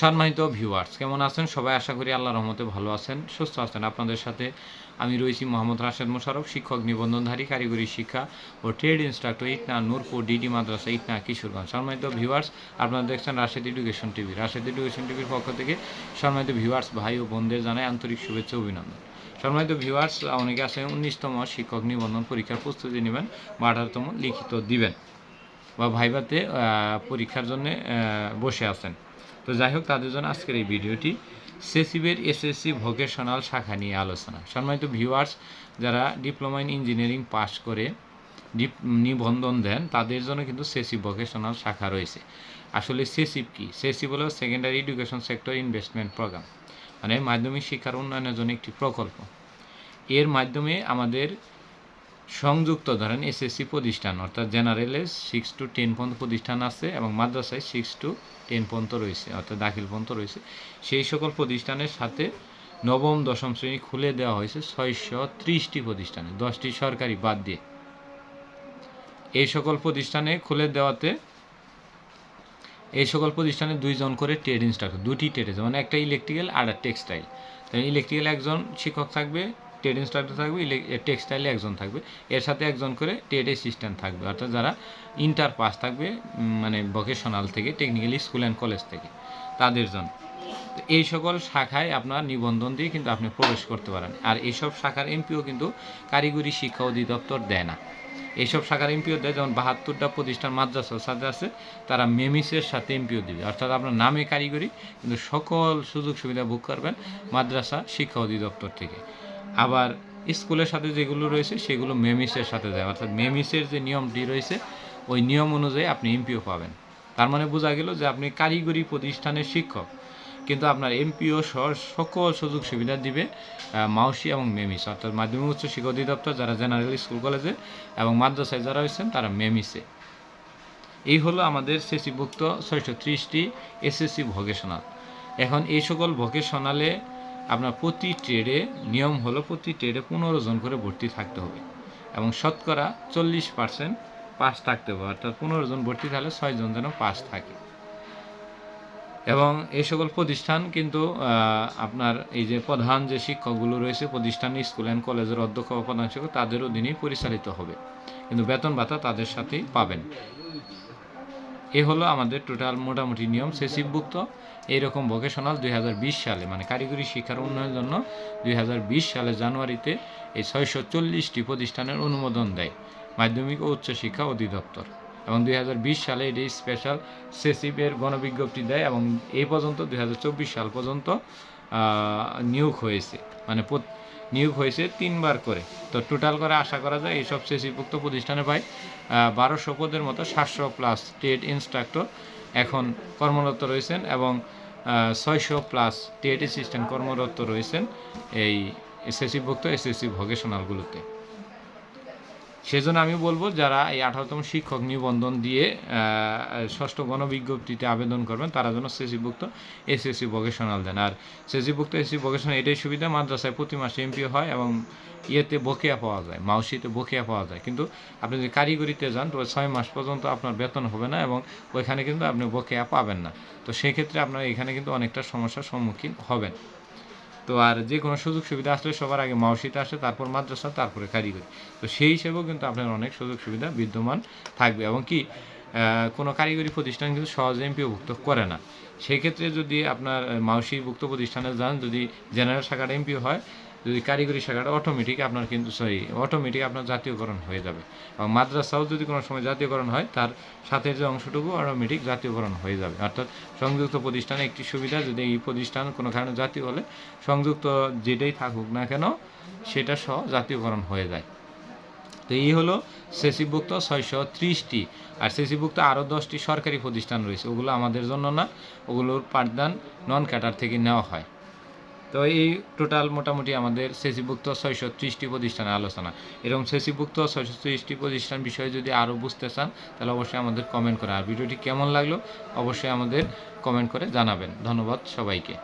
সম্মানিত ভিউয়ার্স কেমন আছেন? সবাই আশা করি আল্লাহ রহমতে ভালো আছেন, সুস্থ আছেন। আপনাদের সাথে আমি রয়েছি মোহাম্মদ রাশেদ মোশারফ, শিক্ষক নিবন্ধনধারী, কারিগরি শিক্ষা ও ট্রেড ইনস্ট্রাক্টর ইটনা নূরপুর ডিডি মাদ্রাসা, ইটনা কিশোরগঞ্জ। সম্মানিত ভিউয়ার্স আপনারা দেখছেন Rashed education TV Rashed education টিভির পক্ষ থেকে সম্মানিত ভিউয়ার্স ভাই ও বোনদের জানাই আন্তরিক শুভেচ্ছা অভিনন্দন। সম্মানিত ভিউয়ার্স অনেকে আছেন উনিশতম শিক্ষক নিবন্ধন পরীক্ষার প্রস্তুতি নেবেন বা আঠারোতম লিখিত দিবেন বা ভাইভাতে পরীক্ষার জন্য বসে আছেন। তো যাই হোক, তাদের জন্য আজকের এই ভিডিওটি সেসিবের এসএসসি ভোকেশনাল শাখা নিয়ে আলোচনা। সম্মানিত ভিউয়ার্স, যারা ডিপ্লোমা ইন ইঞ্জিনিয়ারিং পাস করে নিবন্ধন দেন, তাদের জন্য কিন্তু সেসিভ ভোকেশনাল শাখা রয়েছে। আসলে সেসিভ কি? সেসিভ হলো secondary education sector investment program মানে মাধ্যমিক শিক্ষার উন্নয়নের জন্য একটি প্রকল্প। এর মাধ্যমে আমাদের সংযুক্ত ধরেন এসএসসি প্রতিষ্ঠান, অর্থাৎ জেনারেলে সিক্স টু টেন পর্যন্ত প্রতিষ্ঠান আছে এবং মাদ্রাসায় সিক্স টু টেন পর্যন্ত রয়েছে, অর্থাৎ দাখিল পর্যন্ত রয়েছে। সেই সকল প্রতিষ্ঠানের সাথে নবম, দশম শ্রেণি খুলে দেওয়া হয়েছে ছয়শো ত্রিশটি প্রতিষ্ঠানে, দশটি সরকারি বাদ দিয়ে। এই সকল প্রতিষ্ঠানে খুলে দেওয়াতে এই সকল প্রতিষ্ঠানে দুইজন করে ট্রেড ইনস্ট্রাক্টর দুটি ট্রেড মানে একটা ইলেকট্রিক্যাল আর টেক্সটাইল ইলেকট্রিক্যাল একজন শিক্ষক থাকবে ট্রেড ইনস্ট্রাক্টর থাকবে টেক্সটাইলে একজন থাকবে। এর সাথে একজন করে ট্রেড অ্যাসিস্ট্যান্ট থাকবে। অর্থাৎ যারা ইন্টার পাস থাকবে মানে ভোকেশনাল থেকে, টেকনিক্যাল স্কুল অ্যান্ড কলেজ থেকে, তাদের জন্য। এই সকল শাখায় আপনার নিবন্ধন দিয়ে কিন্তু আপনি প্রবেশ করতে পারেন। আর এইসব শাখার এমপিও কিন্তু কারিগরি শিক্ষা অধিদপ্তর দেয় না। এইসব শাখার এমপিও দেয়, যেমন বাহাত্তরটা প্রতিষ্ঠান মাদ্রাসার সাথে আছে, তারা মেমিসের সাথে এমপিও দিবে। অর্থাৎ আপনার নামে কারিগরি, কিন্তু সকল সুযোগ সুবিধা ভোগ করবেন মাদ্রাসা শিক্ষা অধিদপ্তর থেকে। আবার স্কুলের সাথে যেগুলো রয়েছে, সেগুলো মেমিসের সাথে যায়। অর্থাৎ মেমিসের যে নিয়মটি রয়েছে, ওই নিয়ম অনুযায়ী আপনি এমপিও পাবেন। তার মানে বোঝা গেল যে আপনি কারিগরি প্রতিষ্ঠানের শিক্ষক। কিন্তু আপনার এমপিও সহ সকল সুযোগ সুবিধা দিবে মাউসি এবং মেমিস। অর্থাৎ মাধ্যমিক উচ্চ শিক্ষা অধিদপ্তর, যারা জেনারেল স্কুল কলেজে এবং মাদ্রাসায় যারা হয়েছেন তারা মেমিসে। এই হলো আমাদের সেসিভুক্ত ছয়শো ত্রিশটি এসএসসি ভোকেশনাল এখন এই সকল ভোকেশনালে আপনার প্রতি ট্রেডে নিয়ম হলো প্রতি ট্রেডে পনেরো জন করে ভর্তি থাকতে হবে। এবং শতকরা চল্লিশ পার্সেন্ট পাস থাকতে হবে, অর্থাৎ পনেরো জন ভর্তি থাকলে ছয়জন যেন পাস থাকে। এবং এই সকল প্রতিষ্ঠান কিন্তু আপনার এই যে প্রধান যে শিক্ষকগুলো রয়েছে প্রতিষ্ঠান, স্কুল অ্যান্ড কলেজের অধ্যক্ষ বা প্রধান শিক্ষক তাদের অধীনেই পরিচালিত হবে। কিন্তু বেতন ভাতা তাদের সাথেই পাবেন। এ হলো আমাদের টোটাল মোটামুটি নিয়ম সেসিভভুক্ত এইরকম ভোকেশনাল দুই হাজার বিশ সালে মানে কারিগরি শিক্ষার উন্নয়নের জন্য দুই হাজার বিশ সালে জানুয়ারিতে এই ছয়শো চল্লিশটি প্রতিষ্ঠানের অনুমোদন দেয় মাধ্যমিক ও উচ্চশিক্ষা অধিদপ্তর। এবং দুই হাজার বিশ সালে এটি স্পেশাল সেসিভের গণবিজ্ঞপ্তি দেয় এবং এই পর্যন্ত দু হাজার চব্বিশ সাল পর্যন্ত নিয়োগ হয়েছে। মানে নিয়োগ হয়েছে তিনবার করে। তো টোটাল করে আশা করা যায় এইসব সেসিভুক্ত প্রতিষ্ঠানে প্রায় বারোশো পদের মতো সাতশো প্লাস টেট ইনস্ট্রাক্টর এখন কর্মরত রয়েছেন এবং ছয়শো প্লাস টেট অ্যাসিস্ট্যান্ট কর্মরত রয়েছেন এই এসএসসিভুক্ত এসএসসি ভোকেশনালগুলোতে সেজন্য আমি বলব, যারা এই আঠারোতম শিক্ষক নিবন্ধন দিয়ে ষষ্ঠ গণবিজ্ঞপ্তিতে আবেদন করবেন, তারা যেন সেসিভুক্ত এসএসসি ভোকেশনাল দেন। আর সেসিভুক্ত এসসি ভোকেশনাল এটাই সুবিধা, মাদ্রাসায় প্রতি মাসে এমপি হয় এবং ইয়েতে বকেয়া পাওয়া যায়, মাউসিতে বকেয়া পাওয়া যায়। কিন্তু আপনি যদি কারিগরিতে যান তো ছয় মাস পর্যন্ত আপনার বেতন হবে না এবং ওইখানে কিন্তু আপনি বকেয়া পাবেন না। তো সেক্ষেত্রে আপনার এখানে কিন্তু অনেকটা সমস্যার সম্মুখীন হবেন। তো আর যে কোনো সুযোগ সুবিধা আসলে সবার আগে মাউসিতে আসে, তারপর মাদ্রাসা, তারপরে কারিগরি। তো সেই হিসেবেও কিন্তু আপনার অনেক সুযোগ সুবিধা বিদ্যমান থাকবে। এবং কি কোনো কারিগরি প্রতিষ্ঠান কিন্তু সহজে এমপিওভুক্ত করে না। সেক্ষেত্রে যদি আপনার মাউসিভুক্ত প্রতিষ্ঠানে যান, যদি জেনারেল শাখার এমপিও হয় যদি কারিগরি শাখাটা অটোমেটিক আপনার কিন্তু সরি অটোমেটিক আপনার জাতীয়করণ হয়ে যাবে। এবং মাদ্রাসাও যদি কোনো সময় জাতীয়করণ হয়, তার সাথে যে অংশটুকু অটোমেটিক জাতীয়করণ হয়ে যাবে। অর্থাৎ সংযুক্ত প্রতিষ্ঠানে একটি সুবিধা যদি এই প্রতিষ্ঠান কোনো কারণে জাতীয় হলে, সংযুক্ত যেটাই থাকুক না কেন, সেটা সহ জাতীয়করণ হয়ে যায়। তো এই হলো সেসিভুক্ত ছয়শো ত্রিশটি আর সেসিভুক্ত আরও দশটি সরকারি প্রতিষ্ঠান রয়েছে, ওগুলো আমাদের জন্য না, ওগুলোর পাঠদান নন ক্যাটার থেকে নেওয়া হয়। তো এই টোটাল মোটামুটি আমাদের সেসিভুক্ত ছয়শো ত্রিশটি প্রতিষ্ঠানের আলোচনা। এরকম সেসিভুক্ত ছয়শো ত্রিশটি প্রতিষ্ঠান বিষয়ে যদি আরও বুঝতে চান, তাহলে অবশ্যই আমাদের কমেন্ট করে। আর ভিডিওটি কেমন লাগল, অবশ্যই আমাদের কমেন্ট করে জানাবেন। ধন্যবাদ সবাইকে।